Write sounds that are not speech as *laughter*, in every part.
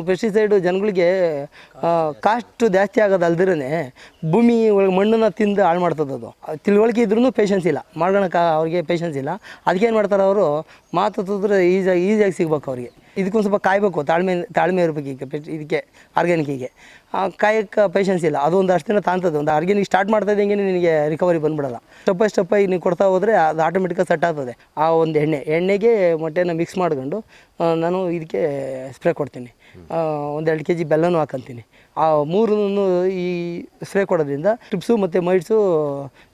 Pesticide ಜನಗಳಿಗೆ cost ಜಾಸ್ತಿ ಆಗೋದು ಅಲ್ದಿರೇ ಭೂಮಿ ಒಳಗೆ ಮಣ್ಣನ್ನು ತಿಂದು ಹಾಳು ಮಾಡ್ತದೆ ಅದು. ತಿಳುವಳಿಕೆ ಇದ್ರೂ ಪೇಷನ್ಸ್ ಇಲ್ಲ. ಮಾಡೋಣಕ್ಕೆ ಅವ್ರಿಗೆ ಪೇಷನ್ಸ್ ಇಲ್ಲ. ಅದಕ್ಕೆ ಮಾಡ್ತಾರೆ ಅವರು? ಮಾತು ತುದ್ರೆ ಈಸಿಯಾಗಿ ಈಸಿಯಾಗಿ ಸಿಗ್ಬೇಕು ಅವ್ರಿಗೆ. ಇದಕ್ಕೊಂದು ಸ್ವಲ್ಪ ಕಾಯಬೇಕು, ತಾಳ್ಮೆ ತಾಳ್ಮೆ ಇರಬೇಕು ಈಗ ಇದಕ್ಕೆ ಆರ್ಗ್ಯಾನಿಕ್ಕಿಗೆ ಕಾಯಕ್ಕೆ ಪೇಷನ್ಸ್ ಇಲ್ಲ. ಅದು ಒಂದು ಅಷ್ಟು ದಿನ ತಾಂತದೆ ಒಂದು ಆರ್ಗ್ಯಾನಿಕ್ ಸ್ಟಾರ್ಟ್ ಮಾಡ್ತಾ ಇದ್ದಂಗೆ ನಿನಗೆ ರಿಕವರಿ ಬಂದ್ಬಿಡಲ್ಲ. ಸ್ಟೆಪ್ ಬೈ ಸ್ಟೆಪ್ ಆಗಿ ನೀವು ಕೊಡ್ತಾ ಹೋದರೆ ಅದು ಆಟೋಮೆಟಿಕಾಗಿ ಸೆಟ್ ಆಗ್ತದೆ. ಆ ಒಂದು ಎಣ್ಣೆ, ಎಣ್ಣೆಗೆ ಮೊಟ್ಟೆನ ಮಿಕ್ಸ್ ಮಾಡ್ಕೊಂಡು ನಾನು ಇದಕ್ಕೆ ಸ್ಪ್ರೇ ಕೊಡ್ತೀನಿ. ಒಂದು ಎರಡು ಕೆ ಜಿ ಬೆಲ್ಲನೂ ಹಾಕೊಂತೀನಿ. ಆ, ಮೂರನ್ನು ಈ ಸ್ಪ್ರೇ ಕೊಡೋದ್ರಿಂದ ಟಿಪ್ಸು ಮತ್ತು ಮೈಟ್ಸು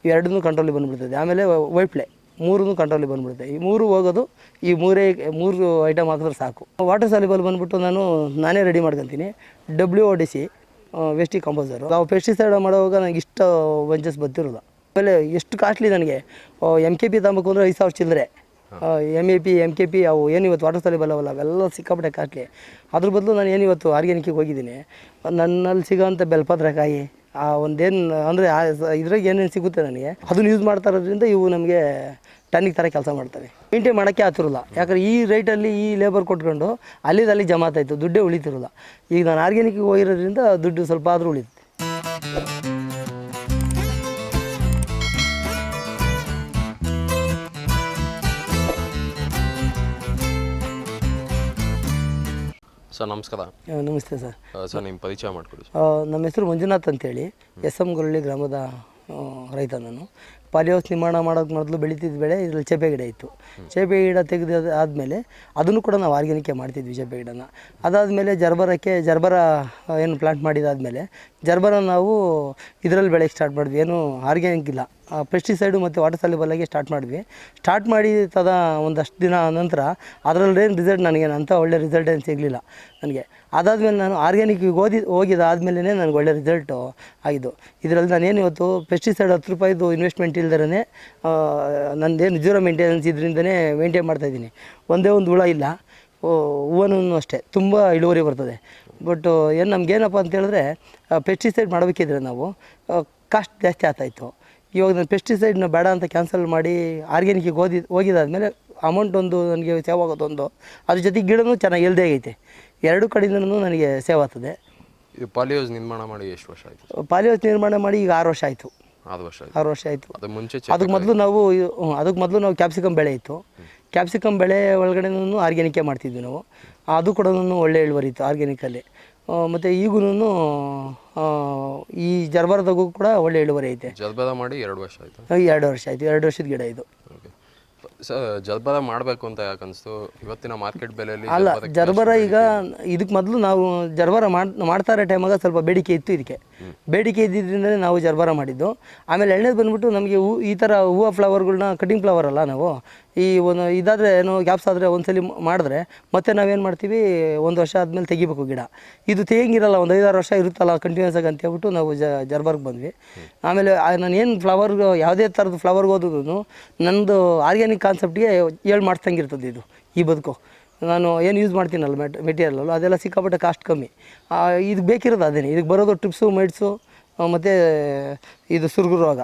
ಎರಡನ್ನೂ ಕಂಟ್ರೋಲಿಗೆ ಬಂದುಬಿಡ್ತದೆ. ಆಮೇಲೆ ವೈಟ್ ಪ್ಲೇ ಮೂರೂ ಕಂಟ್ರೋಲಿಗೆ ಬಂದುಬಿಡುತ್ತೆ. ಈ ಮೂರು ಹೋಗೋದು, ಈ ಮೂರೇ, ಮೂರು ಐಟಮ್ ಹಾಕಿದ್ರೆ ಸಾಕು. ವಾಟರ್ ಸಾಲಿಬಲ್ ಬಂದುಬಿಟ್ಟು ನಾನು ನಾನೇ ರೆಡಿ ಮಾಡ್ಕೊತೀನಿ. W O D C waste composer ನಾವು ಪೆಸ್ಟಿಸೈಡ್ ಮಾಡುವಾಗ ನನಗೆ ಇಷ್ಟ ವಂಚಸ್ ಬರ್ತಿರೋಲ್ಲ ಆಮೇಲೆ ಎಷ್ಟು ಕಾಸ್ಟ್ಲಿ ನನಗೆ ಎಂ ಕೆ ಪಿ ತಗೋಬೇಕು ಅಂದರೆ ಐದು ಸಾವಿರ ಚಿಲ್ಲರೆ. M A P M K P ಅವು ಏನು ಇವತ್ತು ವಾಟರ್ ಸಾಲಿಬಲ್ ಅವಲ್ಲ, ಅವೆಲ್ಲ ಸಿಕ್ಕಾಪಟ್ಟೆ ಕಾಸ್ಟ್ಲಿ ಅದ್ರ ಬದಲು ನಾನು ಏನು ಇವತ್ತು ಆರ್ಗ್ಯಾನಿಕ್ಕಿಗೆ ಹೋಗಿದ್ದೀನಿ. ನನ್ನಲ್ಲಿ ಸಿಗೋಂಥ ಬೆಲ್ಪತ್ರಕಾಯಿ, ಆ, ಒಂದೇನು, ಅಂದರೆ ಇದ್ರಾಗ ಏನೇನು ಸಿಗುತ್ತೆ ನನಗೆ, ಅದನ್ನು ಯೂಸ್ ಮಾಡ್ತಾ ಇರೋದ್ರಿಂದ ಇವು ನಮಗೆ ಟನ್ನಿಗೆ ಥರ ಕೆಲಸ ಮಾಡ್ತಾರೆ. ಮೇಂಟೈನ್ ಮಾಡೋಕ್ಕೆ ಆತಿರಲ್ಲ. ಯಾಕಂದ್ರೆ ಈ ರೇಟಲ್ಲಿ ಈ ಲೇಬರ್ ಕೊಟ್ಕೊಂಡು ಅಲ್ಲಿದಲ್ಲಿ ಅಲ್ಲಿ ಜಮಾತಾಯಿತು ದುಡ್ಡೇ ಉಳಿತಿರಲ್ಲ. ಈಗ ನಾನು ಆರ್ಗ್ಯಾನಿಕ್ಗೆ ಹೋಗಿರೋದ್ರಿಂದ ದುಡ್ಡು ಸ್ವಲ್ಪ ಆದರೂ ಉಳಿತು ಸರ್ ನಮಸ್ಕಾರ. ನಮಸ್ತೆ ಸರ್. ಸರ್ ನಿಮ್ಮ ಪರಿಚಯ ಮಾಡಿಕೊಡಿ ನಮ್ಮ ಹೆಸರು ಮಂಜುನಾಥ್ ಅಂತೇಳಿ. ಎಸ್ ಎಂ ಗೊರಳ್ಳಿ ಗ್ರಾಮದ ರೈತ ನಾನು. ಪಾಲಿಹೌಸ್ ನಿರ್ಮಾಣ ಮಾಡೋಕ್ಕೆ ಮೊದಲು ಬೆಳೀತಿದ್ದ ಬೆಳೆ ಇದರಲ್ಲಿ ಚೇಪೆ ಗಿಡ ಇತ್ತು. ಚೇಪೆ ಗಿಡ ತೆಗೆದು ಆದಮೇಲೆ ಅದನ್ನು ಕೂಡ ನಾವು ಆರ್ಗ್ಯಾನಿಕೇ ಮಾಡ್ತಿದ್ವಿ ಚೇಪೆ ಗಿಡನ. ಅದಾದಮೇಲೆ ಜರ್ಬರಕ್ಕೆ ಜರ್ಬರ ಏನು ಪ್ಲಾಂಟ್ ಮಾಡಿದಾದಮೇಲೆ ಜರ್ಬರ ನಾವು ಇದರಲ್ಲಿ ಬೆಳೆಯಕ್ಕೆ ಸ್ಟಾರ್ಟ್ ಮಾಡಿದ್ವಿ. ಏನು ಆರ್ಗ್ಯಾನಿಕ್ ಇಲ್ಲ ಪೆಸ್ಟಿಸೈಡು ಮತ್ತು ವಾಟರ್ ಸಾಲಿಬಲ್ಲಾಗಿ ಸ್ಟಾರ್ಟ್ ಮಾಡಿದ್ವಿ. ಸ್ಟಾರ್ಟ್ ಮಾಡಿ ತದ ಒಂದಷ್ಟು ದಿನ ನಂತರ ಅದರಲ್ಲೇನು ರಿಸಲ್ಟ್ ನನಗೇನು ಅಂತ ಒಳ್ಳೆ ರಿಸಲ್ಟ್ ಏನು ಸಿಗಲಿಲ್ಲ ನನಗೆ. ಅದಾದಮೇಲೆ ನಾನು ಆರ್ಗ್ಯಾನಿಕ್ಗೆ ಓದಿ ಹೋಗಿದ್ದಾದ್ಮೇಲೆ ನನಗೆ ಒಳ್ಳೆ ರಿಸಲ್ಟು ಆಗಿದ್ದು. ಇದರಲ್ಲಿ ನಾನೇನು ಇವತ್ತು ಪೆಸ್ಟಿಸೈಡ್ ಹತ್ತು ರೂಪಾಯಿದು ಇನ್ವೆಸ್ಟ್ಮೆಂಟ್ ಇಲ್ದೇ ನಂದೇನು ಜೀರೋ ಮೇಂಟೆನೆನ್ಸ್ ಇದರಿಂದನೇ ಮೇಂಟೈನ್ ಮಾಡ್ತಾಯಿದ್ದೀನಿ ಒಂದೇ ಒಂದು ಹುಳ ಇಲ್ಲ. ಹೂವನೂ ಅಷ್ಟೇ. ತುಂಬ ಇಳುವರಿ ಬರ್ತದೆ. ಬಟ್ ಏನು ನಮಗೇನಪ್ಪ ಅಂತ ಹೇಳಿದ್ರೆ ಪೆಸ್ಟಿಸೈಡ್ ಮಾಡಬೇಕಿದ್ರೆ ನಾವು ಕಾಸ್ಟ್ ಜಾಸ್ತಿ ಆಗ್ತಾಯಿತ್ತು. ಇವಾಗ ನಾನು ಪೆಸ್ಟಿಸೈಡ್ನ ಬೇಡ ಅಂತ ಕ್ಯಾನ್ಸಲ್ ಮಾಡಿ ಆರ್ಗ್ಯಾನಿಕ್ಕಿಗೆ ಓದಿ ಹೋಗಿದ್ದಾದ್ಮೇಲೆ ಅಮೌಂಟ್ ಒಂದು ನನಗೆ ಸೇವ್ ಆಗೋದೊಂದು ಅದ್ರ ಜೊತೆ ಗಿಡನೂ ಚೆನ್ನಾಗಿ ಇಲ್ಲದೆ ಆಗೈತೆ. ಎರಡು ಕಡೆಯಿಂದನೂ ನನಗೆ ಸೇವ್ ಆಗ್ತದೆ. ಪಾಲಿಯೋಸ್ ನಿರ್ಮಾಣ ಮಾಡಿ ಎಷ್ಟು ವರ್ಷ ಆಯಿತು? ಪಾಲಿಯೋಸ್ ನಿರ್ಮಾಣ ಮಾಡಿ ಈಗ ಆರು ವರ್ಷ ಆಯಿತು. ಆರು ವರ್ಷ ಆಯಿತು. ಆರು ವರ್ಷ ಆಯಿತು. ಅದು ಮುಂಚೆ ಅದಕ್ಕೆ ಮೊದಲು ನಾವು ಅದಕ್ಕೆ ಮೊದಲು ನಾವು ಕ್ಯಾಪ್ಸಿಕಮ್ ಬೆಳೆ ಇತ್ತು. ಕ್ಯಾಪ್ಸಿಕಮ್ ಬೆಳೆ ಒಳಗಡೆನೂ ಆರ್ಗ್ಯಾನಿಕೇ ಮಾಡ್ತಿದ್ವಿ ನಾವು. ಅದು ಕೂಡ ಒಳ್ಳೆ ಇಳುವರಿ ಇತ್ತು ಆರ್ಗ್ಯಾನಿಕಲ್ಲಿ ಮತ್ತು ಈಗೂ ಈ ಜರ್ಬಾರದಾಗೂ ಕೂಡ ಒಳ್ಳೆ ಇಳುವರಿ ಐತೆ. ಜಲ್ಬರ ಮಾಡಿ ಎರಡು ವರ್ಷ ಆಯಿತು? ಎರಡು ವರ್ಷ ಆಯಿತು ಎರಡು ವರ್ಷದ ಗಿಡ ಇದು. ಜಲ್ಬರ ಮಾಡಬೇಕು ಅಂತ ಯಾಕೆ ಅನಿಸ್ತು? ಇವತ್ತಿನ ಮಾರ್ಕೆಟ್ ಬೆಲೆಯಲ್ಲಿ ಅಲ್ಲ ಜರ್ಬಾರ ಜರ್ಬರ ಈಗ ಇದಕ್ಕೆ ಮೊದಲು ನಾವು ಜರ್ಬರ ಮಾಡ್ತಾರೆ ಮಾಡ್ತಾ ಇರೋ ಟೈಮಾಗ ಸ್ವಲ್ಪ ಬೇಡಿಕೆ ಇತ್ತು ಇದಕ್ಕೆ. ಬೇಡಿಕೆ ಇದ್ದಿದ್ದರಿಂದ ನಾವು ಜರ್ಬರ ಮಾಡಿದ್ದು. ಆಮೇಲೆ ಎಣ್ಣೆದು ಬಂದ್ಬಿಟ್ಟು ನಮಗೆ ಹೂ ಈ ಥರ ಹೂವು ಫ್ಲವರ್ಗಳನ್ನ ಕಟಿಂಗ್ ಫ್ಲವರ್ ಅಲ್ಲ ನಾವು. ಈ ಒಂದು ಇದಾದರೆ ಏನು ಗ್ಯಾಪ್ಸ್ ಆದರೆ ಒಂದ್ಸಲಿ ಮಾಡಿದ್ರೆ ಮತ್ತೆ ನಾವೇನು ಮಾಡ್ತೀವಿ, ಒಂದು ವರ್ಷ ಆದಮೇಲೆ ತೆಗಿಬೇಕು ಗಿಡ. ಇದು ತೆಗಿಯಂಗಿರಲ್ಲ, ಒಂದು ಐದಾರು ವರ್ಷ ಇರುತ್ತಲ್ಲ ಕಂಟಿನ್ಯೂಸ್ ಆಗಿ ಅಂತ ಹೇಳ್ಬಿಟ್ಟು ನಾವು ಜರ್ಬರ್ಗೆ ಬಂದ್ವಿ. ಆಮೇಲೆ ನಾನು ಏನು ಫ್ಲವರ್ ಯಾವುದೇ ಥರದ ಫ್ಲವರ್ಗೆ ಹೋದ್ರು ನನ್ನದು ಆರ್ಗ್ಯಾನಿಕ್ ಕಾನ್ಸೆಪ್ಟ್ಗೆ ಹೇಳಿ ಮಾಡ್ತಂಗಿರ್ತದೆ ಇದು, ಈ ಬದುಕು. ನಾನು ಏನು ಯೂಸ್ ಮಾಡ್ತೀನಲ್ಲ ಮೆಟ್ ಮೆಟೀರಿಯಲ್ ಅದೆಲ್ಲ ಸಿಕ್ಕಾಪಟ್ಟೆ ಕಾಸ್ಟ್ ಕಮ್ಮಿ. ಇದಕ್ಕೆ ಬೇಕಿರೋದು ಅದೇನೆ ಇದಕ್ಕೆ ಬರೋದು ಟ್ರಿಪ್ಸು ಮೈಟ್ಸು ಮತ್ತು ಇದು ಸುರ್ಗು ರೋಗ.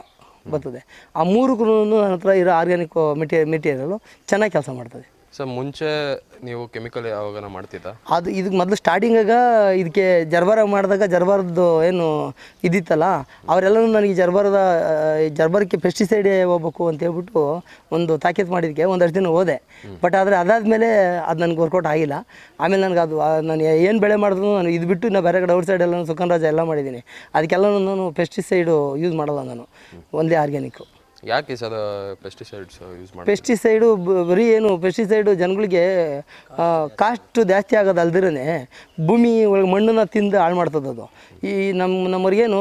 ಬರ್ತದೆ. ಆ ಮೂರುಕ್ಕೂನು ನನ್ನ ಹತ್ರ ಇರೋ ಆರ್ಗ್ಯಾನಿಕ್ ಮೆಟೀ ಮೆಟೀರಿಯಲು ಚೆನ್ನಾಗಿ ಕೆಲಸ ಮಾಡ್ತದೆ. ಸರ್ ಮುಂಚೆ ನೀವು ಕೆಮಿಕಲ್ ಯಾವಾಗನ ಮಾಡ್ತಿದ್ದ? ಅದು ಇದಕ್ಕೆ ಮೊದಲು ಸ್ಟಾರ್ಟಿಂಗಾಗ ಇದಕ್ಕೆ ಜರ್ಬಾರ ಮಾಡಿದಾಗ ಜರ್ಬಾರದ್ದು ಏನು ಇದಿತ್ತಲ್ಲ ಅವರೆಲ್ಲರೂ ನನಗೆ ಜರ್ಬಾರದ ಜರ್ಬಾರಕ್ಕೆ ಪೆಸ್ಟಿಸೈಡ್ ಹೋಗ್ಬೇಕು ಅಂತ ಹೇಳ್ಬಿಟ್ಟು ಒಂದು ತಾಕೀತು ಮಾಡಿದ್ದಕ್ಕೆ ಒಂದಷ್ಟು ದಿನ ಹೋದೆ. ಬಟ್ ಆದರೆ ಅದಾದಮೇಲೆ ಅದು ನನಗೆ ವರ್ಕೌಟ್ ಆಗಿಲ್ಲ. ಆಮೇಲೆ ನನಗೆ ಅದು ನಾನು ಏನು ಬೆಳೆ ಮಾಡಿದ್ರು ನಾನು ಇದು ಬಿಟ್ಟು ನಾನು ಬೇರೆ ಕಡೆ ಔಟ್ ಸೈಡ್ ಎಲ್ಲ ಸುಖನ್ ರಾಜ ಎಲ್ಲ ಮಾಡಿದ್ದೀನಿ. ಅದಕ್ಕೆಲ್ಲ ನಾನು ಪೆಸ್ಟಿಸೈಡು ಯೂಸ್ ಮಾಡಲ್ಲ ನಾನು. ಒಂದೇ ಆರ್ಗ್ಯಾನಿಕ್ಕು ಯಾಕೆ ಸರ್ ಪೆಸ್ಟಿಸೈಡ್ಸ್ ಯೂಸ್ ಮಾಡಿ ಪೆಸ್ಟಿಸೈಡು ಬರೀ ಏನು ಪೆಸ್ಟಿಸೈಡು ಜನಗಳಿಗೆ ಕಾಸ್ಟ್ ಜಾಸ್ತಿ ಆಗೋದು ಭೂಮಿ ಒಳಗೆ ಮಣ್ಣನ್ನು ತಿಂದು ಹಾಳು ಮಾಡ್ತದೆ ಅದು. ಈ ನಮ್ಮ ನಮ್ಮವ್ರಿಗೇನು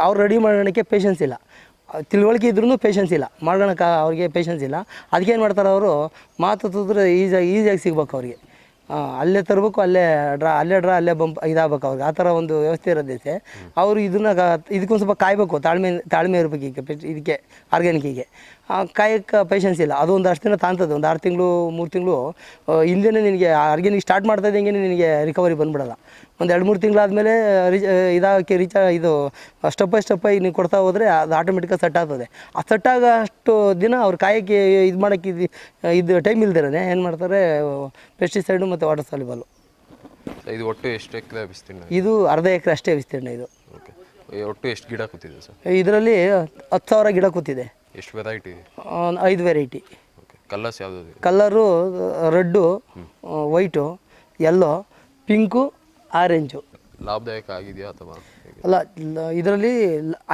ಅವ್ರು ರೆಡಿ ಮಾಡೋಣಕ್ಕೆ ಪೇಷನ್ಸ್ ಇಲ್ಲ. ತಿಳುವಳಿಕೆ ಇದ್ರೂ ಪೇಷನ್ಸ್ ಇಲ್ಲ. ಮಾಡೋಣಕ್ಕೆ ಅವ್ರಿಗೆ ಪೇಷನ್ಸ್ ಇಲ್ಲ. ಅದಕ್ಕೇನು ಮಾಡ್ತಾರೆ ಅವರು? ಮಾತು ತುದ್ರೆ ಈಸಿಯಾಗಿ ಈಸಿಯಾಗಿ ಸಿಗ್ಬೇಕು ಅವ್ರಿಗೆ. ಅಲ್ಲೇ ತರಬೇಕು ಅಲ್ಲೇ ಡ್ರಾ ಅಲ್ಲೇ ಡ್ರಾ ಅಲ್ಲೇ ಬಂಪ್ ಇದಾಗಬೇಕು ಅವ್ರಿಗೆ. ಆ ಥರ ಒಂದು ವ್ಯವಸ್ಥೆ ಇರೋದೈತೆ ಅವರು ಇದನ್ನ ಇದಕ್ಕೊಂದು ಸ್ವಲ್ಪ ಕಾಯಬೇಕು ತಾಳ್ಮೆ ತಾಳ್ಮೆ ಇರಬೇಕು ಈಗ ಇದಕ್ಕೆ ಆರ್ಗ್ಯಾನಿಕ್ಕಿಗೆ ಕಾಯಕ್ಕೆ ಪೇಷನ್ಸ್ ಇಲ್ಲ. ಅದು ಒಂದು ಅಷ್ಟು ದಿನ ತಾಂತದ್ದು. ಒಂದು ಆರು ತಿಂಗಳು ಮೂರು ತಿಂಗಳು ಹಿಂದೆನೇ ನಿನಗೆ ಆರ್ಗ್ಯಾನಿಕ್ ಸ್ಟಾರ್ಟ್ ಮಾಡ್ತಾ ಇದ್ದಂಗೆ ನಿನಗೆ ರಿಕವರಿ ಬಂದ್ಬಿಡಲ್ಲ. ಒಂದು ಎರಡು ಮೂರು ತಿಂಗಳಾದಮೇಲೆ ರಿಚ ಇದಾಗಕ್ಕೆ ರಿಚ ಇದು ಸ್ಟೆಪ್ ಬೈ ಸ್ಟೆಪ್ ಆಗಿ ನೀವು ಕೊಡ್ತಾ ಹೋದರೆ ಅದು ಆಟೋಮೆಟಿಕಾಗಿ ಸೆಟ್ ಆಗ್ತದೆ. ಆ ಸೆಟ್ ಅಷ್ಟು ದಿನ ಅವ್ರು ಕಾಯಕ್ಕೆ ಇದು ಮಾಡೋಕ್ಕೆ ಇದು ಇದು ಟೈಮ್ ಇಲ್ದಿರೇ ಏನು ಮಾಡ್ತಾರೆ ಪೆಸ್ಟಿಸೈಡು ಮತ್ತು ವಾಟರ್ ಸಾಲಿಬಲ್ಲು ಇದು ಒಟ್ಟು ಎಷ್ಟು ಎಕರೆ ವಿಸ್ತೀರ್ಣ ಇದು? ಅರ್ಧ ಎಕರೆ ಅಷ್ಟೇ ವಿಸ್ತೀರ್ಣ ಇದು. ಒಟ್ಟು ಎಷ್ಟು ಗಿಡ ಕೂತಿದೆ ಸರ್? ಇದರಲ್ಲಿ ಹತ್ತು ಸಾವಿರ ಗಿಡ ಕೂತಿದೆ. ಎಷ್ಟು ವೆರೈಟಿ ಒಂದು ಐದು ವೆರೈಟಿ ಕಲರ್ಸ್ ಯಾವುದು? Colour red white yellow pink orange ಲಾಭದಾಯಕ ಆಗಿದೆಯಾ ಅಥವಾ? ಅಲ್ಲ ಇದರಲ್ಲಿ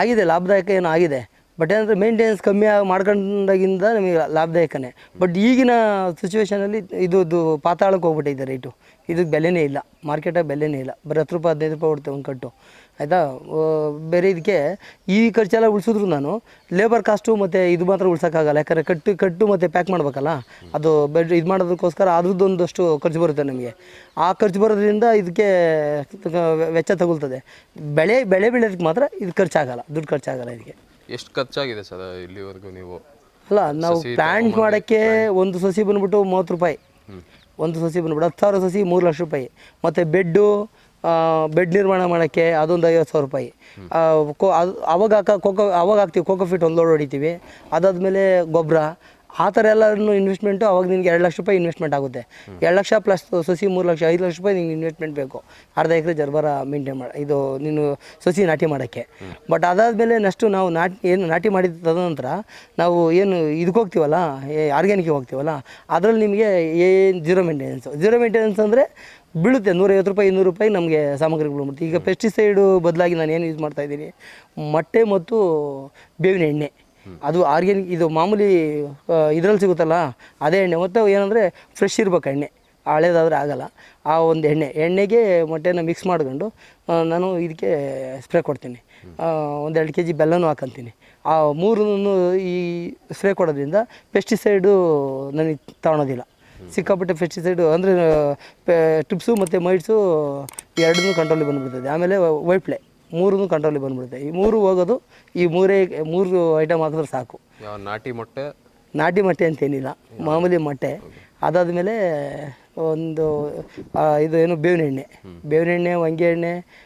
ಆಗಿದೆ ಲಾಭದಾಯಕ ಏನೋ ಆಗಿದೆ. ಬಟ್ ಏನಂದರೆ ಮೇಂಟೆನೆನ್ಸ್ ಕಮ್ಮಿ ಆಗಿ ಮಾಡ್ಕೊಂಡಾಗಿಂದ ನಮಗೆ ಲಾಭದಾಯಕನೇ. ಬಟ್ ಈಗಿನ ಸಿಚುವೇಶನಲ್ಲಿ ಇದು ಇದು ಪಾತಾಳಕ್ಕೆ ಹೋಗ್ಬಿಟ್ಟಿದೆ ರೇಟು ಇದಕ್ಕೆ ಬೆಲೆನೇ ಇಲ್ಲ. ಮಾರ್ಕೆಟಾಗಿ ಬೆಲೆನೇ ಇಲ್ಲ. ಬರೀ ಹತ್ತು ರೂಪಾಯಿ ಹದಿನೈದು ರೂಪಾಯಿ ಕೊಡ್ತೇವೆ ಒಂದು ಕಟ್ಟು. ಆಯಿತಾ? ಬೇರೆ ಇದಕ್ಕೆ ಈ ಖರ್ಚೆಲ್ಲ ಉಳಿಸಿದ್ರು ನಾನು. ಲೇಬರ್ ಕಾಸ್ಟು ಮತ್ತು ಇದು ಮಾತ್ರ ಉಳ್ಸೋಕ್ಕಾಗಲ್ಲ. ಯಾಕಂದರೆ ಕಟ್ಟು ಕಟ್ಟು ಮತ್ತು ಪ್ಯಾಕ್ ಮಾಡಬೇಕಲ್ಲ? ಅದು ಬೆಡ್ ಇದು ಮಾಡೋದಕ್ಕೋಸ್ಕರ ಅದ್ರದ್ದೊಂದಷ್ಟು ಖರ್ಚು ಬರುತ್ತೆ ನಮಗೆ. ಆ ಖರ್ಚು ಬರೋದ್ರಿಂದ ಇದಕ್ಕೆ ವೆಚ್ಚ ತಗೊಳ್ತದೆ. ಬೆಳೆ ಬೆಳೆ ಬೆಳೆಯೋದಕ್ಕೆ ಮಾತ್ರ ಇದು ಖರ್ಚಾಗಲ್ಲ. ದುಡ್ಡು ಖರ್ಚಾಗಲ್ಲ ಇದಕ್ಕೆ. ಎಷ್ಟು ಖರ್ಚಾಗಿದೆ ಸರ್ ಇಲ್ಲಿವರೆಗೂ ನೀವು? ಅಲ್ಲ ನಾವು ಪ್ಲ್ಯಾಂಟ್ ಮಾಡೋಕ್ಕೆ ಒಂದು ಸಸಿ ಬಂದ್ಬಿಟ್ಟು ಮೂವತ್ತು ರೂಪಾಯಿ. ಒಂದು ಸಸಿ ಬಂದ್ಬಿಟ್ಟು ಹತ್ತು ಸಾವಿರ ಸಸಿ ಮೂರು ಲಕ್ಷ ರೂಪಾಯಿ. ಮತ್ತು ಬೆಡ್ಡು ಬೆಡ್ ನಿರ್ಮಾಣ ಮಾಡೋಕ್ಕೆ ಅದೊಂದು ಐವತ್ತು ಸಾವಿರ ರೂಪಾಯಿ. ಕೊ, ಅದು ಅವಾಗ ಹಾಕ, ಕೋಕೋ, ಅವಾಗ ಹಾಕ್ತೀವಿ, ಕೋಕೋ ಫೀಟ್ ಒಂದು ಲೋಡ್ ಹೊಡಿತೀವಿ. ಅದಾದಮೇಲೆ ಗೊಬ್ಬರ. ಆ ಥರ ಎಲ್ಲರೂ ಇನ್ವೆಸ್ಟ್ಮೆಂಟು ಅವಾಗ ನಿನಗೆ ಎರಡು ಲಕ್ಷ ರೂಪಾಯಿ ಇನ್ವೆಸ್ಟ್ಮೆಂಟ್ ಆಗುತ್ತೆ. ಎರಡು ಲಕ್ಷ ಪ್ಲಸ್ ಸಸಿ ಮೂರು ಲಕ್ಷ, ಐದು ಲಕ್ಷ ರೂಪಾಯಿ ನಿಂಗೆ ಇನ್ವೆಸ್ಟ್ಮೆಂಟ್ ಬೇಕು. ಅರ್ಧ ಎಕರೆ ಜರ್ಬರ ಮೇಂಟೈನ್ ಮಾಡಿ, ಇದು ನೀನು ಸಸಿ ನಾಟಿ ಮಾಡೋಕ್ಕೆ. ಬಟ್ ಅದಾದಮೇಲೆ ನೆಕ್ಸ್ಟು ನಾವು ನಾಟಿ, ಏನು ನಾಟಿ ಮಾಡಿದ ತದನಂತರ ನಾವು ಏನು ಇದಕ್ಕೆ ಹೋಗ್ತೀವಲ್ಲ ಆರ್ಗ್ಯಾನಿಕ್ಗೆ ಹೋಗ್ತೀವಲ್ಲ, ಅದರಲ್ಲಿ ನಿಮಗೆ ಏನು ಜೀರೋ ಮೇಂಟೆನೆನ್ಸು ಜೀರೋ ಮೇಂಟೆನೆನ್ಸ್ ಅಂದರೆ ಬೀಳುತ್ತೆ. ನೂರೈವತ್ತು ರೂಪಾಯಿ, ಇನ್ನೂರು ರೂಪಾಯಿ ನಮಗೆ ಸಾಮಗ್ರಿಗಳು ಬೀಳುತ್ತೆ. ಈಗ ಪೆಸ್ಟಿಸೈಡು ಬದಲಾಗಿ ನಾನು ಏನು ಯೂಸ್ ಮಾಡ್ತಾ ಇದ್ದೀನಿ, ಮೊಟ್ಟೆ ಮತ್ತು ಬೇವಿನ ಎಣ್ಣೆ. ಅದು ಆರ್ಗ್ಯಾನಿಕ್ ಇದು ಮಾಮೂಲಿ ಇದರಲ್ಲಿ ಸಿಗುತ್ತಲ್ಲ, ಅದೇ ಎಣ್ಣೆ. ಮತ್ತು ಏನಂದರೆ ಫ್ರೆಶ್ ಇರ್ಬೇಕು ಎಣ್ಣೆ. ಹಳೇದಾದ್ರೆ ಆಗಲ್ಲ. ಆ ಒಂದು ಎಣ್ಣೆ. ಎಣ್ಣೆಗೆ ಮೊಟ್ಟೆನ ಮಿಕ್ಸ್ ಮಾಡ್ಕೊಂಡು ನಾನು ಇದಕ್ಕೆ ಸ್ಪ್ರೇ ಕೊಡ್ತೀನಿ. ಒಂದು ಎರಡು ಕೆ ಜಿ ಬೆಲ್ಲನೂ ಹಾಕೊಂತೀನಿ. ಆ ಮೂರನ್ನು ಈ ಸ್ಪ್ರೇ ಕೊಡೋದ್ರಿಂದ ಪೆಸ್ಟಿಸೈಡು ನನಗೆ ತಗೊಳೋದಿಲ್ಲ ಸಿಕ್ಕಾಪಟ್ಟೆ ಪೆಸ್ಟಿಸೈಡು ಅಂದರೆ ಟಿಪ್ಸು ಮತ್ತು ಮೈಟ್ಸು ಎರಡನ್ನೂ ಕಂಟ್ರೋಲಿಗೆ ಬಂದುಬಿಡ್ತದೆ. ಆಮೇಲೆ ವೈಟ್ ಪ್ಲೇ ಮೂರನ್ನೂ ಕಂಟ್ರೋಲಿಗೆ ಬಂದುಬಿಡುತ್ತೆ ಈ ಮೂರು ಹೋಗೋದು ಈ ಮೂರೇ ಮೂರು ಐಟಮ್ ಹಾಕಿದ್ರೆ ಸಾಕು. ನಾಟಿ ಮೊಟ್ಟೆ? ನಾಟಿ ಮೊಟ್ಟೆ ಅಂತೇನಿಲ್ಲ ಮಾಮೂಲಿ ಮೊಟ್ಟೆ. ಅದಾದಮೇಲೆ ಒಂದು ಇದು ಏನು ಬೇವಿನ ಎಣ್ಣೆ ಬೇವಿನ ಎಣ್ಣೆ ಹೊಂಗೆ ಎಣ್ಣೆ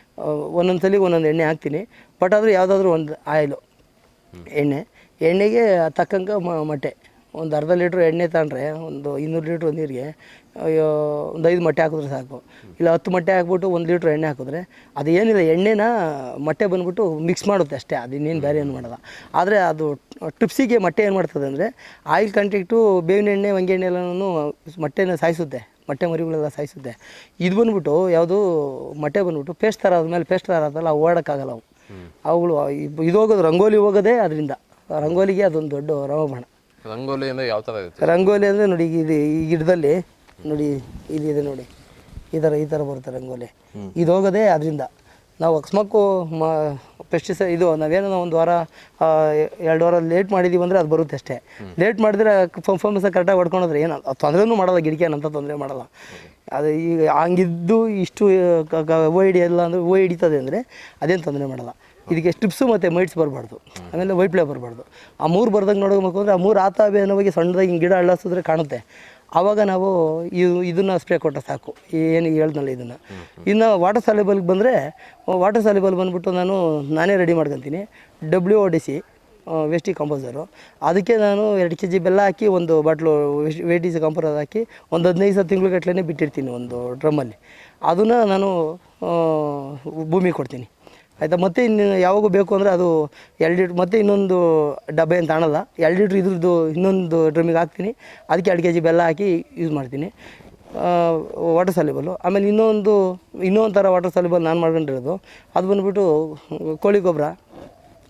ಒಂದೊಂದು ಸಲ ಒಂದೊಂದು ಎಣ್ಣೆ ಹಾಕ್ತೀನಿ. ಬಟ್ ಆದರೂ ಯಾವುದಾದ್ರೂ ಒಂದು ಆಯಿಲು ಎಣ್ಣೆ. ಎಣ್ಣೆಗೆ ತಕ್ಕಂಗೆ ಮ- ಮೊಟ್ಟೆ. ಒಂದು ಅರ್ಧ ಲೀಟ್ರ್ ಎಣ್ಣೆ ತಗೊಂಡ್ರೆ ಒಂದು ಇನ್ನೂರು ಲೀಟ್ರ್ ನೀರಿಗೆ ಅಯ್ಯೋ ಒಂದು ಐದು ಮೊಟ್ಟೆ ಹಾಕಿದ್ರೆ ಸಾಕು. ಇಲ್ಲ ಹತ್ತು ಮೊಟ್ಟೆ ಹಾಕ್ಬಿಟ್ಟು ಒಂದು ಲೀಟ್ರ್ ಎಣ್ಣೆ ಹಾಕಿದ್ರೆ ಅದು ಏನಿಲ್ಲ ಎಣ್ಣೆನ ಮೊಟ್ಟೆ ಬಂದ್ಬಿಟ್ಟು ಮಿಕ್ಸ್ ಮಾಡುತ್ತೆ ಅಷ್ಟೇ ಅದು ಇನ್ನೇನು ಬೇರೆ ಏನು ಮಾಡೋಲ್ಲ. ಆದರೆ ಅದು ಟಿಪ್ಸಿಗೆ ಮೊಟ್ಟೆ ಏನು ಮಾಡ್ತದೆ ಅಂದರೆ ಆಯಿಲ್ ಕಂಟೆಕ್ಟು ಬೇವಿನ ಎಣ್ಣೆ ಹೊಂಗೆ ಎಣ್ಣೆ ಎಲ್ಲನೂ ಮೊಟ್ಟೆನ ಸಾಯಿಸುತ್ತೆ ಮೊಟ್ಟೆ ಮರಿಗಳೆಲ್ಲ ಸಾಯಿಸುತ್ತೆ. ಇದು ಬಂದ್ಬಿಟ್ಟು ಯಾವುದು ಮೊಟ್ಟೆ ಬಂದ್ಬಿಟ್ಟು ಪೇಸ್ಟ್ ಥರ ಆದಮೇಲೆ ಪೇಸ್ಟ್ ಥರ ಆದಲ್ಲ ಅವು ಓಡೋಕ್ಕಾಗಲ್ಲ ಅವು. ಅವುಗಳು ಇದ್- ಹೋಗೋದು ರಂಗೋಲಿ ಹೋಗೋದೇ ಅದರಿಂದ. ರಂಗೋಲಿಗೆ ಅದೊಂದು ದೊಡ್ಡ ರಾಮಬಾಣ ರಂಗೋಲಿ ಅಂದರೆ ಯಾವ ಥರ ಇರುತ್ತೆ? ರಂಗೋಲಿ ಅಂದರೆ ನೋಡಿ ಇದು ಈ ಗಿಡದಲ್ಲಿ ನೋಡಿ ಇದಿದೆ ನೋಡಿ. ಈ ಥರ ಈ ಥರ ಬರುತ್ತೆ ರಂಗೋಲಿ. ಇದು ಹೋಗೋದೇ ಅದರಿಂದ. ನಾವು ಅಕಸ್ಮಾಕು ಮ ಪೆಸ್ಟಿಸೈಡ್ ಇದು ನಾವೇನೋ ಒಂದು ವಾರ ಎರಡು ವಾರ ಲೇಟ್ ಮಾಡಿದೀವಿ ಅಂದರೆ ಅದು ಬರುತ್ತೆ ಅಷ್ಟೇ. ಲೇಟ್ ಮಾಡಿದ್ರೆ ಪರ್ಫಾರ್ಮೆನ್ಸ್ ಕರೆಕ್ಟಾಗಿ ಹೊಡ್ಕೊಂಡ್ರೆ ಏನು ತೊಂದರೆನೂ ಮಾಡಲ್ಲ ಗಿಡಕ್ಕೆ ಏನಂತ ತೊಂದರೆ ಮಾಡಲ್ಲ. ಅದು ಈಗ ಹಂಗಿದ್ದು ಇಷ್ಟು ಹೂವು ಹಿಡಿಯಲ್ಲ ಅಂದರೆ ಓ ಹಿಡಿತದೆ ಅಂದರೆ ಅದೇನು ತೊಂದರೆ ಮಾಡಲ್ಲ. ಇದಕ್ಕೆ ಸ್ಟಿಪ್ಸು ಮತ್ತು ಮೈಟ್ಸ್ ಬರಬಾರ್ದು. ಆಮೇಲೆ ವೈಟ್ ಬರಬಾರ್ದು. ಆ ಮೂರು ಬರ್ದಂಗೆ ನೋಡಬೇಕು ಅಂದರೆ ಆ ಮೂರು ಆತ ಅನ್ನೋ ಬಗ್ಗೆ ಸಣ್ಣದಾಗಿ ಹಿಂಗೆ ಗಿಡ ಅಳ್ಳಾಸಿದ್ರೆ ಕಾಣುತ್ತೆ. ಆವಾಗ ನಾವು ಇದು ಇದನ್ನು ಸ್ಪ್ರೇ ಕೊಟ್ಟರೆ ಸಾಕು. ಏನು ಹೇಳ್ದಲ್ಲ ಇದನ್ನು. ಇನ್ನು ವಾಟರ್ ಸಾಲಿಬಲ್ಗೆ ಬಂದರೆ ವಾಟರ್ ಸಾಲಿಬಲ್ ಬಂದುಬಿಟ್ಟು ನಾನು ನಾನೇ ರೆಡಿ ಮಾಡ್ಕೊತೀನಿ. W O D C waste composer ಅದಕ್ಕೆ ನಾನು ಎರಡು ಕೆ ಜಿ ಬೆಲ್ಲ ಹಾಕಿ ಒಂದು ಬಾಟ್ಲು ವೇಟಿ ಕಂಪೋಸರ್ ಹಾಕಿ ಒಂದು ಹದಿನೈದು ಸಾವಿರ ತಿಂಗ್ಳುಗಟ್ಟಲೆ ಬಿಟ್ಟಿರ್ತೀನಿ ಒಂದು ಡ್ರಮ್ಮಲ್ಲಿ. ಅದನ್ನು ನಾನು ಭೂಮಿ ಕೊಡ್ತೀನಿ. ಆಯಿತಾ? ಮತ್ತೆ ಇನ್ನು ಯಾವಾಗ ಬೇಕು ಅಂದರೆ ಅದು ಎರಡು ಲೀಟ್ರ್ ಮತ್ತೆ ಇನ್ನೊಂದು ಡಬ್ಬೆ ಅಂತ ಕಾಣಲ್ಲ ಎರಡು ಲೀಟ್ರ್ ಇದ್ರದ್ದು ಇನ್ನೊಂದು ಡ್ರಮ್ಮಿಗೆ ಹಾಕ್ತೀನಿ. ಅದಕ್ಕೆ ಎರಡು ಕೆ ಜಿ ಬೆಲ್ಲ ಹಾಕಿ ಯೂಸ್ ಮಾಡ್ತೀನಿ. ವಾಟರ್ ಸಾಲಿಬಲ್ಲು ಆಮೇಲೆ ಇನ್ನೊಂದು ಇನ್ನೊಂದು ಥರ ವಾಟರ್ ಸಾಲಿಬಲ್ ನಾನು ಮಾಡ್ಕೊಂಡಿರೋದು. ಅದು ಬಂದುಬಿಟ್ಟು ಕೋಳಿ ಗೊಬ್ಬರ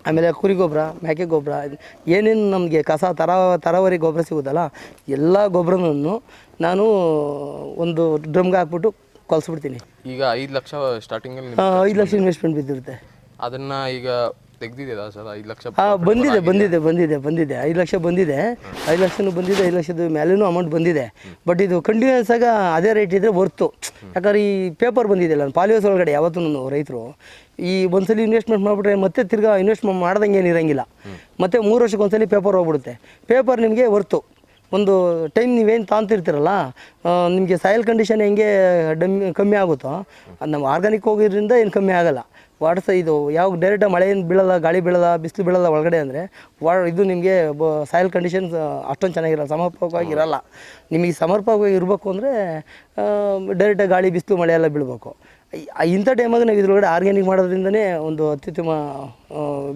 ಆಮೇಲೆ ಕುರಿ ಗೊಬ್ಬರ ಮೇಕೆ ಗೊಬ್ಬರ ಏನೇನು ನಮಗೆ ಕಸ, ತರ, ತರಾವರಿ ಗೊಬ್ಬರ ಸಿಗುತ್ತಲ್ಲ, ಎಲ್ಲ ಗೊಬ್ಬರನೂ ನಾನು ಒಂದು ಡ್ರಮ್ಗೆ ಹಾಕ್ಬಿಟ್ಟು ಕೊಲ್ಸ್ಬಿಡ್ತೀನಿ ಈಗ ಐದು ಲಕ್ಷ ಸ್ಟಾರ್ಟಿಂಗಲ್ಲಿ ಆ, ಐದು ಲಕ್ಷ ಇನ್ವೆಸ್ಟ್ಮೆಂಟ್ ಬಿದ್ದಿರುತ್ತೆ. ಅದನ್ನ ಈಗ ತೆಗ್ದಿದ್ದೀರಾ ಸರ್? ಐದು ಲಕ್ಷ ಹಾಂ ಬಂದಿದೆ ಬಂದಿದೆ ಬಂದಿದೆ ಬಂದಿದೆ. ಐದು ಲಕ್ಷ ಬಂದಿದೆ. ಐದು ಲಕ್ಷನೂ ಬಂದಿದೆ ಐದು ಲಕ್ಷದ ಮೇಲೇನೂ ಅಮೌಂಟ್ ಬಂದಿದೆ. ಬಟ್ ಇದು ಕಂಟಿನ್ಯೂಸ್ ಆಗ ಅದೇ ರೇಟ್ ಇದ್ದರೆ ವರ್ತು ಯಾಕಂದ್ರೆ ಈ ಪೇಪರ್ ಬಂದಿದೆಯಲ್ಲ ಪಾಲಿಯೋಸ್ ಒಳಗಡೆ ಯಾವತ್ತೂ ರೈತರು. ಈ ಒಂದ್ಸಲಿ ಇನ್ವೆಸ್ಟ್ಮೆಂಟ್ ಮಾಡಿಬಿಟ್ರೆ ಮತ್ತೆ ತಿರ್ಗಾ ಇನ್ವೆಸ್ಟ್ಮೆಂಟ್ ಮಾಡ್ದಂಗೆ ಏನು ಇರಂಗಿಲ್ಲ. ಮತ್ತೆ ಮೂರು ವರ್ಷಕ್ಕೆ ಒಂದ್ಸಲಿ ಪೇಪರ್ ಹೋಗ್ಬಿಡುತ್ತೆ. ಪೇಪರ್ ನಿಮಗೆ ವರ್ತು ಒಂದು ಟೈಮ್ ನೀವೇನು ತಾಂತಿರ್ತೀರಲ್ಲ ನಿಮಗೆ ಸಾಯಿಲ್ ಕಂಡೀಷನ್ ಹೆಂಗೆ ಡಮ್ ಕಮ್ಮಿ ಆಗುತ್ತೋ ಅದು ನಮ್ಮ ಆರ್ಗಾನಿಕ್ ಹೋಗೋದ್ರಿಂದ ಏನು ಕಮ್ಮಿ ಆಗಲ್ಲ. ವಾಟರ್ ಇದು, ಯಾವಾಗ ಡೈರೆಕ್ಟ್ ಮಳೆ ಏನು ಬೀಳಲ್ಲ, ಗಾಳಿ ಬೀಳಲ್ಲ, ಬಿಸಿಲು ಬೀಳಲ್ಲ ಒಳಗಡೆ ಅಂದರೆ, ವಾ, ಇದು ನಿಮಗೆ ಬ ಸಾಯಿಲ್ ಕಂಡೀಷನ್ಸ್ ಅಷ್ಟೊಂದು ಚೆನ್ನಾಗಿರಲ್ಲ, ಸಮರ್ಪಕವಾಗಿ ಇರಲ್ಲ. ನಿಮಗೆ ಸಮರ್ಪಕವಾಗಿ ಇರಬೇಕು ಅಂದರೆ ಡೈರೆಕ್ಟ್ ಗಾಳಿ, ಬಿಸಿಲು, ಮಳೆ ಎಲ್ಲ ಬೀಳಬೇಕು. ಇಂಥ ಟೈಮಾಗ ನಾವು ಇದ್ರೊಳಗಡೆ ಆರ್ಗ್ಯಾನಿಕ್ ಮಾಡೋದ್ರಿಂದನೇ ಒಂದು ಅತ್ಯುತ್ತಮ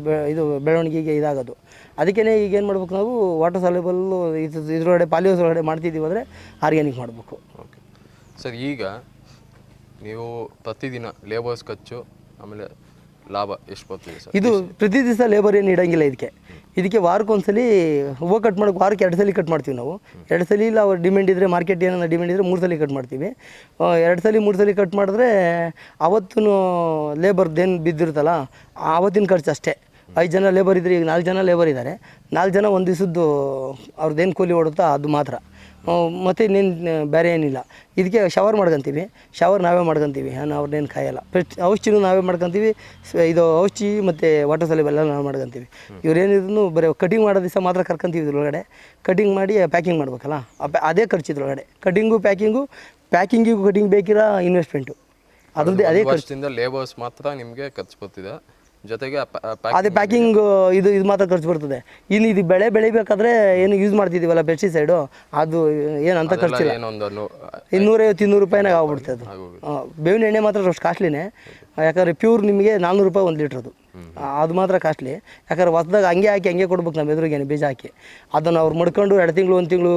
ಬೆ- ಇದು ಬೆಳವಣಿಗೆಗೆ ಇದಾಗೋದು. ಅದಕ್ಕೇ ಈಗ ಏನು ಮಾಡ್ಬೇಕು ನಾವು ವಾಟರ್ ಸಾಲ್ಯುಬಲ್ಲು ಇದು ಇದರೊಳಗಡೆ ಪಾಲಿಯೋಸ್ ಒಳಗಡೆ ಮಾಡ್ತಿದ್ದೀವಿ ಅಂದರೆ ಆರ್ಗ್ಯಾನಿಕ್ ಮಾಡಬೇಕು. ಓಕೆ ಸರ್ ಈಗ ನೀವು ಪ್ರತಿದಿನ ಲೇಬರ್ಸ್ ಖರ್ಚು ಆಮೇಲೆ ಲಾಭ ಎಷ್ಟು ಬರ್ತಿದೆ ಸರ್? ಇದು ಪ್ರತಿ ದಿವಸ ಲೇಬರ್ ಏನು ಇಡೋಂಗಿಲ್ಲ ಇದಕ್ಕೆ. ಇದಕ್ಕೆ ವಾರಕ್ಕೊಂದ್ಸಲ ಹೂವು ಕಟ್ ಮಾಡೋಕೆ ವಾರಕ್ಕೆ ಎರಡು ಸಲ ಕಟ್ ಮಾಡ್ತೀವಿ ನಾವು. ಎರಡು ಸಲ ಇಲ್ಲ ಅವ್ರು ಡಿಮ್ಯಾಂಡ್ ಇದ್ದರೆ ಮಾರ್ಕೆಟ್ ಏನಾರ ಡಿಮ್ಯಾಂಡ್ ಇದ್ದರೆ ಮೂರು ಸಲ ಕಟ್ ಮಾಡ್ತೀವಿ. ಎರಡು ಸಲ ಮೂರು ಸಲ ಕಟ್ ಮಾಡಿದ್ರೆ ಅವತ್ತು ಲೇಬರ್ದೇನು ಬಿದ್ದಿರುತ್ತಲ್ಲ ಆವತ್ತಿನ ಖರ್ಚು ಅಷ್ಟೇ. ಐದು ಜನ ಲೇಬರ್ ಇದ್ದರೆ ಈಗ ನಾಲ್ಕು ಜನ ಲೇಬರ್ ಇದ್ದಾರೆ ನಾಲ್ಕು ಜನ ಒಂದು ದಿವಸದ್ದು ಅವ್ರದ್ದೇನು ಕೂಲಿ ಓಡುತ್ತೋ ಅದು ಮಾತ್ರ. ಮತ್ತು ಇನ್ನೇನು ಬೇರೆ ಏನಿಲ್ಲ. ಇದಕ್ಕೆ ಶವರ್ ಮಾಡ್ಕೊತೀವಿ. ಶವರ್ ನಾವೇ ಮಾಡ್ಕೊತೀವಿ. ನಾನು ಅವ್ರನ್ನೇನು ಕಾಯಲ್ಲ. ಪ್ರತಿ ಔಷಧಿನೂ ನಾವೇ ಮಾಡ್ಕೊತೀವಿ. ಇದು ಔಷಧಿ ಮತ್ತು ವಾಟರ್ ಸಲೀಬ್ ಎಲ್ಲ ನಾವು ಮಾಡ್ಕೊತೀವಿ. ಇವ್ರೇನಿದ್ರು ಬರೀ ಕಟಿಂಗ್ ಮಾಡೋ ದಿವಸ ಮಾತ್ರ ಕರ್ಕೊಂತೀವಿ ಇದ್ರೊಳಗಡೆ. ಕಟಿಂಗ್ ಮಾಡಿ ಪ್ಯಾಕಿಂಗ್ ಮಾಡ್ಬೇಕಲ್ಲ. ಅದೇ ಖರ್ಚು ಇದ್ರೊಳಗಡೆ. ಕಟಿಂಗು ಪ್ಯಾಕಿಂಗು ಪ್ಯಾಕಿಂಗಿಗೂ ಕಟಿಂಗ್ ಬೇಕಿರೋ ಇನ್ವೆಸ್ಟ್ಮೆಂಟು ಅದರದ್ದೇ ಅದೇ ಖರ್ಚಿಂದ ಲೇಬರ್ಸ್ ಮಾತ್ರ ನಿಮಗೆ ಖರ್ಚು ಬರ್ತಿದೆ. ಜೊತೆಗೆ ಅದೇ ಪ್ಯಾಕಿಂಗ್ ಇದು ಇದು ಮಾತ್ರ ಖರ್ಚು ಬರ್ತದೆ. ಇನ್ನು ಇದು ಬೆಳೆ ಬೆಳಿಬೇಕಾದ್ರೆ ಏನು ಯೂಸ್ ಮಾಡ್ತಿದ್ದೀವಲ್ಲ ಪೆಸ್ಟಿಸೈಡು ಅದು ಏನಂತ ಖರ್ಚಿಲ್ಲ. ಇನ್ನೂರೈವತ್ತು ಇನ್ನೂರು ರೂಪಾಯಿನಾಗ ಆಗ್ಬಿಡ್ತದೆ ಅದು. ಬೇವಿನ ಎಣ್ಣೆ ಮಾತ್ರ ಅಷ್ಟು ಕಾಸ್ಟ್ಲಿನೇ ಯಾಕಂದರೆ ಪ್ಯೂರ್ ನಿಮಗೆ ನಾನ್ನೂರು ರೂಪಾಯಿ ಒಂದು ಲೀಟ್ರದು ಅದು ಮಾತ್ರ ಕಾಸ್ಟ್ಲಿ ಯಾಕಂದ್ರೆ ಹೊಸ್ದಾಗ ಹಂಗೆ ಹಾಕಿ ಹಂಗೆ ಕೊಡ್ಬೇಕು ನಮ್ಮ ಎದುರಿಗೇನೆ ಬೀಜ ಹಾಕಿ. ಅದನ್ನು ಅವ್ರು ಮಡ್ಕೊಂಡು ಎರಡು ತಿಂಗಳು ಒಂದು ತಿಂಗಳು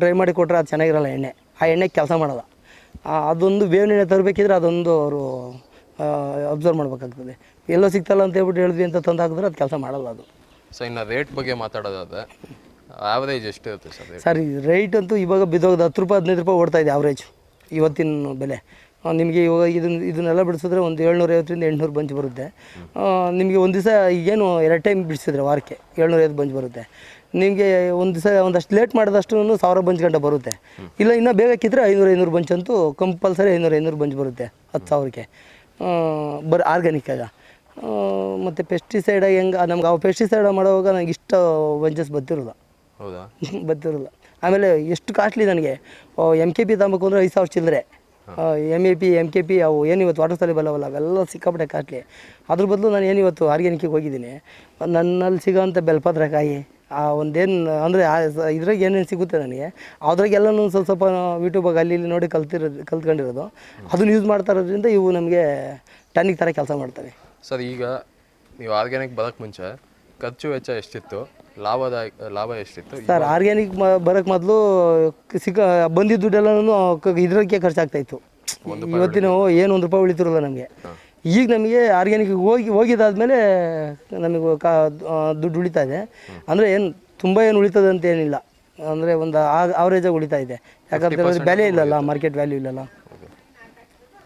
ಡ್ರೈ ಮಾಡಿ ಕೊಟ್ಟರೆ ಅದು ಚೆನ್ನಾಗಿರಲ್ಲ ಎಣ್ಣೆ. ಆ ಎಣ್ಣೆ ಕೆಲಸ ಮಾಡಲ್ಲ. ಅದೊಂದು ಬೇವಿನ ಎಣ್ಣೆ ತರಬೇಕಿದ್ರೆ ಅದೊಂದು ಅವರು ಅಬ್ಸರ್ವ್ ಮಾಡ್ಬೇಕಾಗ್ತದೆ. ಎಲ್ಲೋ ಸಿಗ್ತಲ್ಲ ಅಂತ ಹೇಳ್ಬಿಟ್ಟು ಹೇಳಿದ್ವಿ ಅಂತ ತಂದು ಹಾಕಿದ್ರೆ ಅದು ಕೆಲಸ ಮಾಡಲ್ಲ ಅದು. ಸೊ ಇನ್ನು ರೇಟ್ ಬಗ್ಗೆ ಮಾತಾಡೋದಾದ್ರೆ ಆವರೇಜ್ ಎಷ್ಟು ಇರುತ್ತೆ ಸರ್ ರೇಟ್ ಸರ್ ಈ ರೈಟ್ ಅಂತೂ ಇವಾಗ ಬಿದ್ದೋಗೋದು. ಹತ್ತು ರೂಪಾಯಿ ಹದಿನೈದು ರೂಪಾಯಿ ಓಡ್ತಾ ಇದೆ ಆವ್ರೇಜ್ ಇವತ್ತಿನ ಬೆಲೆ. ಆ, ನಿಮಗೆ ಇವಾಗ ಇದನ್ನ ಇದನ್ನೆಲ್ಲ ಬಿಡಿಸಿದ್ರೆ ಒಂದು ಏಳ್ನೂರ ಐವತ್ತರಿಂದ ಎಂಟುನೂರು ಬಂಚ್ ಬರುತ್ತೆ. ಆ, ನಿಮಗೆ ಒಂದು ದಿವಸ ಈಗೇನು ಎರಡು ಟೈಮ್ ಬಿಡಿಸಿದ್ರೆ ವಾರಕ್ಕೆ ಏಳ್ನೂರ ಐವತ್ತು ಬಂಚ್ ಬರುತ್ತೆ. ನಿಮಗೆ ಒಂದು ದಿವಸ ಒಂದಷ್ಟು ಲೇಟ್ ಮಾಡಿದಷ್ಟು ಸಾವಿರ ಬಂಚ್ ಗಂಟೆ ಬರುತ್ತೆ. ಇಲ್ಲ ಇನ್ನೂ ಬೇಗ ಕಿದ್ರೆ ಐನೂರು ಐನೂರು ಬಂಚ್ ಅಂತೂ ಕಂಪಲ್ಸರಿ ಐನೂರು ಐನೂರು ಬಂಚ್ ಬರುತ್ತೆ ಹತ್ತು ಸಾವಿರಕ್ಕೆ. ಬರ್ ಆರ್ಗ್ಯಾನಿಕ್ಕಾಗ ಮತ್ತು ಪೆಸ್ಟಿಸೈಡ್ ಹೆಂಗೆ ನಮ್ಗೆ ಆ ಪೆಸ್ಟಿಸೈಡ್ ಮಾಡುವಾಗ ನನಗೆ ಇಷ್ಟ ವಂಚಸ್ ಬತ್ತಿರಲ್ಲ ಹೌದಾ? *laughs* ಬತ್ತಿರಲ್ಲ ಆಮೇಲೆ ಎಷ್ಟು ಕಾಸ್ಟ್ಲಿ ನನಗೆ? ಎಂ ಕೆ ಪಿ ತಗೋಬೇಕು ಅಂದರೆ ಐದು ಸಾವಿರ ಚಿಲ್ಲರೆ. M A P M K P ಅವು ಏನು ಇವತ್ತು ವಾಟರ್ ಸಲಿ ಬಲ್ಲವಲ್ಲ ಅವೆಲ್ಲ ಸಿಕ್ಕಾಪಟ್ಟೆ ಕಾಸ್ಟ್ಲಿ ಅದ್ರ ಬದಲು ನಾನು ಏನು ಇವತ್ತು ಆರ್ಗ್ಯಾನಿಕ್ಕಿಗೆ ಹೋಗಿದ್ದೀನಿ. ನನ್ನಲ್ಲಿ ಸಿಗೋಂಥ ಬೆಲ್ಪತ್ರಕಾಯಿ ಆ ಒಂದೇನು ಅಂದರೆ ಇದ್ರಾಗ ಏನೇನು ಸಿಗುತ್ತೆ ನನಗೆ ಅದ್ರಾಗೆಲ್ಲನೂ ಸ್ವಲ್ಪ ಸ್ವಲ್ಪ ಯೂಟ್ಯೂಬಾಗ ಅಲ್ಲಿ ಇಲ್ಲಿ ನೋಡಿ ಕಲ್ತಿರೋದು ಕಲ್ತ್ಕೊಂಡಿರೋದು. ಅದನ್ನು ಯೂಸ್ ಮಾಡ್ತಾ ಇರೋದ್ರಿಂದ ಇವು ನಮಗೆ ಟನ್ನಿಗೆ ಥರ ಕೆಲಸ ಮಾಡ್ತವೆ. ಸರ್ ಈಗ ನೀವು ಆರ್ಗ್ಯಾನಿಕ್ ಬರೋಕ್ಕೆ ಮುಂಚೆ ಖರ್ಚು ವೆಚ್ಚ ಎಷ್ಟಿತ್ತು? ಲಾಭದಾಯ ಲಾಭ ಎಷ್ಟಿತ್ತು? ಸರ್ ಆರ್ಗ್ಯಾನಿಕ್ ಬರೋಕ್ಕೆ ಮೊದಲು ಸಿಕ್ಕ ಬಂದಿದ್ದ ದುಡ್ಡೆಲ್ಲನೂ ಇದ್ರಕ್ಕೆ ಖರ್ಚಾಗ್ತಾಯಿತ್ತು. ಇವತ್ತಿನ ಏನು ಒಂದು ರೂಪಾಯಿ ಉಳಿತಿರಲ್ಲ ನಮಗೆ. ಈಗ ನಮಗೆ ಆರ್ಗ್ಯಾನಿಕ್ ಹೋಗಿ ಹೋಗಿದ್ದಾದ್ಮೇಲೆ ನಮಗೆ ಕಾ ದುಡ್ಡು ಉಳಿತಾ ಇದೆ. ಅಂದರೆ ಏನು ತುಂಬ ಏನು ಉಳಿತದೆ ಅಂತ ಏನಿಲ್ಲ. ಅಂದರೆ ಒಂದು ಆವ್ರೇಜಾಗಿ ಉಳಿತಾ ಇದೆ. ಯಾಕಂದ್ರೆ ಬೆಲೆ ಇಲ್ಲಲ್ಲ ಮಾರ್ಕೆಟ್ ವ್ಯಾಲ್ಯೂ ಇಲ್ಲಲ್ಲ.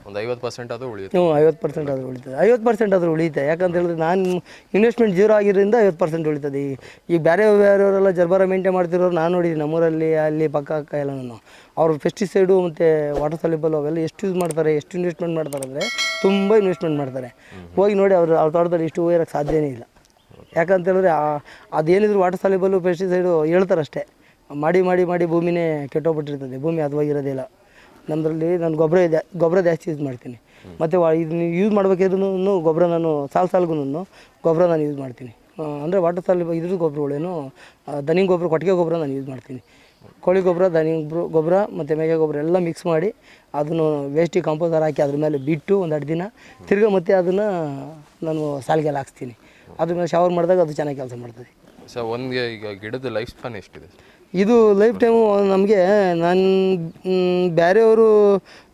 ಒಂದು ಐವತ್ತು ಪರ್ಸೆಂಟ್ ಆದರೂ ಉಳಿಯುತ್ತೆ. ಹ್ಞೂ ಐವತ್ತು ಪರ್ಸೆಂಟ್ ಆದರೂ ಉಳಿತದೆ. ಐವತ್ತು ಪರ್ಸೆಂಟ್ ಆದರೂ ಉಳಿಯುತ್ತೆ. ಯಾಕಂತ ಹೇಳಿದ್ರೆ ನಾನು ಇನ್ವೆಸ್ಟ್ಮೆಂಟ್ ಜೀರೋ ಆಗಿರೋದ್ರಿಂದ ಐವತ್ತು ಪರ್ಸೆಂಟ್ ಉಳಿತದೆ. ಈ ಈ ಬೇರೆ ಬೇರೆಯವರೆಲ್ಲ ಜರ್ಬಾರ ಮೇಂಟೈನ್ ಮಾಡ್ತಿರೋರು ನಾನು ನೋಡಿದ್ದೀನಿ. ನಮ್ಮೂರಲ್ಲಿ ಅಲ್ಲಿ ಪಕ್ಕ ಅಕ್ಕ ಎಲ್ಲ ನಾನು. ಅವರು ಪೆಸ್ಟಿಸೈಡು ಮತ್ತು ವಾಟರ್ ಸಲಿಬಲ್ ಅವೆಲ್ಲ ಎಷ್ಟು ಯೂಸ್ ಮಾಡ್ತಾರೆ ಎಷ್ಟು ಇನ್ವೆಸ್ಟ್ಮೆಂಟ್ ಮಾಡ್ತಾರೆ ಅಂದರೆ ತುಂಬ ಇನ್ವೆಸ್ಟ್ಮೆಂಟ್ ಮಾಡ್ತಾರೆ. ಹೋಗಿ ನೋಡಿ ಅವರು ಅವ್ರ ತೋಟದಲ್ಲಿ ಇಷ್ಟು ಹೂ ಇರೋಕ್ಕೆ ಸಾಧ್ಯನೇ ಇಲ್ಲ. ಯಾಕಂತ ಹೇಳಿದ್ರೆ ಅದೇನಿದ್ರು ವಾಟರ್ ಸಾಲಿಬಲ್ಲು ಪೆಸ್ಟಿಸೈಡು ಹೇಳ್ತಾರಷ್ಟೇ. ಮಾಡಿ ಮಾಡಿ ಮಾಡಿ ಭೂಮಿನೇ ಕೆಟ್ಟೋಗ್ಬಿಟ್ಟಿರ್ತದೆ. ಭೂಮಿ ಹದವಾಗಿರೋದಿಲ್ಲ ನಮ್ಮದ್ರಲ್ಲಿ ನಾನು ಗೊಬ್ಬರ ಇದೆ ಗೊಬ್ಬರ ಜಾಸ್ತಿ ಯೂಸ್ ಮಾಡ್ತೀನಿ. ಮತ್ತು ಇದನ್ನ ಯೂಸ್ ಮಾಡಬೇಕಿದ್ರೂ ಗೊಬ್ಬರ ನಾನು ಸಾಲು ಸಾಲ್ಗೂ ಗೊಬ್ಬರ ನಾನು ಯೂಸ್ ಮಾಡ್ತೀನಿ. ಅಂದರೆ ವಾಟರ್ ಸಾಲ್ ಇದ್ರ ಗೊಬ್ಬರಗಳೇನು ದನಿ ಗೊಬ್ಬರ ಕೊಟ್ಟಿಗೆ ಗೊಬ್ಬರ ನಾನು ಯೂಸ್ ಮಾಡ್ತೀನಿ. ಕೋಳಿ ಗೊಬ್ಬರ ದನಿ ಗೊಬ್ಬರ ಮತ್ತು ಮೇಕೆ ಗೊಬ್ಬರ ಎಲ್ಲ ಮಿಕ್ಸ್ ಮಾಡಿ ಅದನ್ನು ವೇಸ್ಟಿಗೆ ಕಾಂಪೋಸರ್ ಹಾಕಿ ಅದ್ರ ಮೇಲೆ ಬಿಟ್ಟು ಒಂದು ಎರಡು ದಿನ ತಿರ್ಗಿ ಮತ್ತೆ ಅದನ್ನು ನಾನು ಸಾಲಿಗೆಲ್ಲ ಹಾಕ್ಸ್ತೀನಿ. ಅದ್ರ ಮೇಲೆ ಶವರ್ ಮಾಡಿದಾಗ ಅದು ಚೆನ್ನಾಗಿ ಕೆಲಸ ಮಾಡ್ತದೆ. ಸರ್ ಒಂದು ಈಗ ಗಿಡದ ಲೈಫ್ ಸ್ಪ್ಯಾನ್ ಎಷ್ಟಿದೆ? ಇದು ಲೈಫ್ ಟೈಮು ನಮಗೆ, ನಾನು ಬೇರೆಯವರು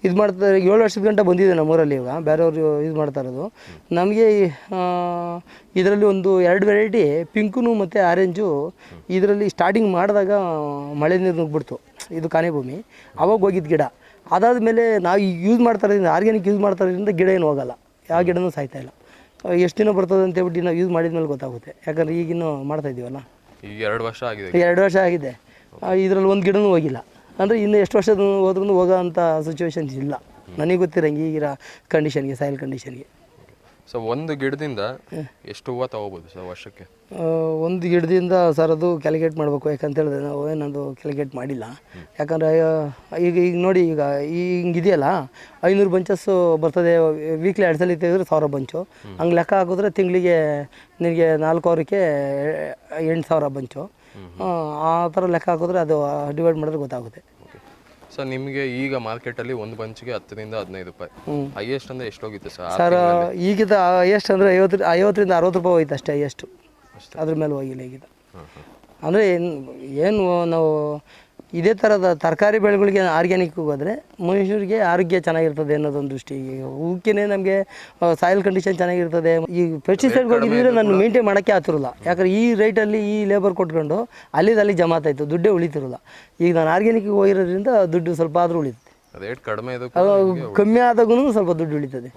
ಇದು ಮಾಡ್ತಾರೆ, ಏಳು ವರ್ಷದ ಗಂಟೆ ಬಂದಿದೆ ನಮ್ಮೂರಲ್ಲಿ ಇವಾಗ ಬೇರೆಯವರು ಇದು ಮಾಡ್ತಾ ಇರೋದು. ನಮಗೆ ಇದರಲ್ಲಿ ಒಂದು ಎರಡು ವೆರೈಟಿ ಪಿಂಕುನು ಮತ್ತು ಆರೆಂಜು, ಇದರಲ್ಲಿ ಸ್ಟಾರ್ಟಿಂಗ್ ಮಾಡಿದಾಗ ಮಳೆ ನೀರು ನುಗ್ಬಿಡ್ತು ಇದು ಕಾನೆ ಭೂಮಿ ಅವಾಗ ಹೋಗಿದ್ದು ಗಿಡ. ಅದಾದ ಮೇಲೆ ನಾವು ಯೂಸ್ ಮಾಡ್ತಾ ಇರೋದ್ರಿಂದ ಆರ್ಗ್ಯಾನಿಕ್ ಯೂಸ್ ಮಾಡ್ತಾ ಇರೋದ್ರಿಂದ ಗಿಡ ಏನು ಹೋಗಲ್ಲ. ಯಾವ ಗಿಡನೂ ಸಾಯ್ತಾಯಿಲ್ಲ ಎಷ್ಟು ದಿನ ಬರ್ತದೆ ಅಂತ ಹೇಳ್ಬಿಟ್ಟು ನಾವು ಯೂಸ್ ಮಾಡಿದ ಮೇಲೆ ಗೊತ್ತಾಗುತ್ತೆ. ಯಾಕಂದ್ರೆ ಈಗಿನ್ನೂ ಮಾಡ್ತಾ ಇದ್ದೀವಲ್ಲ ಎರಡು ವರ್ಷ ಆಗಿದೆ ಎರಡು ವರ್ಷ ಆಗಿದೆ. ಇದರಲ್ಲಿ ಒಂದು ಗಿಡನೂ ಹೋಗಿಲ್ಲ. ಅಂದರೆ ಇನ್ನು ಎಷ್ಟು ವರ್ಷದ ಹೋದ್ರೂ ಹೋಗೋ ಅಂತ ಸಿಚುವೇಶನ್ಸ್ ಇಲ್ಲ. ನನಗೆ ಗೊತ್ತಿರಂಗೆ ಈಗಿರೋ ಕಂಡೀಷನ್ಗೆ ಸಾಯಿಲ್ ಕಂಡೀಷನ್ಗೆ ಸೊ ಒಂದು ಗಿಡದಿಂದ ಎಷ್ಟು ಹೂವು ತಗೋಬೋದು ಸರ್ ವರ್ಷಕ್ಕೆ? ಒಂದು ಗಿಡದಿಂದ ಸರ್ ಅದು ಕ್ಯಾಲ್ಕುಲೇಟ್ ಮಾಡಬೇಕು. ಯಾಕಂತ ಹೇಳಿದ್ರೆ ನಾವು ಏನದು ಕ್ಯಾಲ್ಕುಲೇಟ್ ಮಾಡಿಲ್ಲ. ಯಾಕಂದರೆ ಈಗ ಈಗ ನೋಡಿ ಈಗ ಈ ಹಿಂಗಿದೆಯಲ್ಲ ಐನೂರು ಬಂಚಸ್ಸು ಬರ್ತದೆ. ವೀಕ್ಲಿ ಎರಡು ಸಲ ತೆಗೆದ್ರೆ ಸಾವಿರ ಬಂಚು ಹಂಗೆ ಲೆಕ್ಕ ಹಾಕಿದ್ರೆ ತಿಂಗಳಿಗೆ ನಿನಗೆ ನಾಲ್ಕು ವಾರಕ್ಕೆ ಎಂಟು ಸಾವಿರ ಬಂಚು ಆ ಥರ ಲೆಕ್ಕ ಹಾಕಿದ್ರೆ ಅದು ಡಿವೈಡ್ ಮಾಡಿದ್ರೆ ಗೊತ್ತಾಗುತ್ತೆ. ಸರ್ ನಿಮಗೆ ಈಗ ಮಾರ್ಕೆಟಲ್ಲಿ ಒಂದು ಬಂಚಿಗೆ ಹತ್ತರಿಂದ ಹದಿನೈದು ರೂಪಾಯಿ. ಹೈಯೆಸ್ಟ್ ಅಂದ್ರೆ ಎಷ್ಟು ಹೋಗಿತ್ತು ಸರ್ ಸರ್ ಈಗಿದ ಎಷ್ಟು ಅಂದರೆ ಐವತ್ತು ಐವತ್ತರಿಂದ ಅರವತ್ತು ರೂಪಾಯಿ ಹೋಯ್ತು ಅಷ್ಟೇ ಹೈಯೆಸ್ಟ್ ಅದ್ರ ಮೇಲೆ ಹೋಗಿಲ್ಲ ಈಗಿದ ಅಂದರೆ ಏನು ಏನು ನಾವು ಇದೇ ಥರದ ತರಕಾರಿ ಬೆಳೆಗಳಿಗೆ ಆರ್ಗ್ಯಾನಿಕ್ ಹೋದರೆ ಮನುಷ್ಯರಿಗೆ ಆರೋಗ್ಯ ಚೆನ್ನಾಗಿರ್ತದೆ ಅನ್ನೋದೊಂದು ದೃಷ್ಟಿ ಹೂಕಿನೇ ನಮಗೆ ಸಾಯಿಲ್ ಕಂಡೀಷನ್ ಚೆನ್ನಾಗಿರ್ತದೆ. ಈ ಪೆಸ್ಟಿಸೈಡ್ಗಳಿದ್ರೆ ನಾನು ಮೇಂಟೈನ್ ಮಾಡೋಕ್ಕೆ ಆತಿರಲ್ಲ. ಯಾಕಂದ್ರೆ ಈ ರೇಟಲ್ಲಿ ಈ ಲೇಬರ್ ಕೊಟ್ಕೊಂಡು ಅಲ್ಲಿದಲ್ಲಿ ಜಮಾತಾಯಿತು ದುಡ್ಡೇ ಉಳಿತಿರಲ್ಲ. ಈಗ ನಾನು ಆರ್ಗ್ಯಾನಿಕ್ಗೆ ಹೋಗಿರೋದ್ರಿಂದ ದುಡ್ಡು ಸ್ವಲ್ಪ ಆದರೂ ಉಳಿತದೆ ರೇಟ್ ಕಡಿಮೆ ಕಮ್ಮಿ ಆದಾಗೂ ಸ್ವಲ್ಪ ದುಡ್ಡು ಉಳಿತದೆ.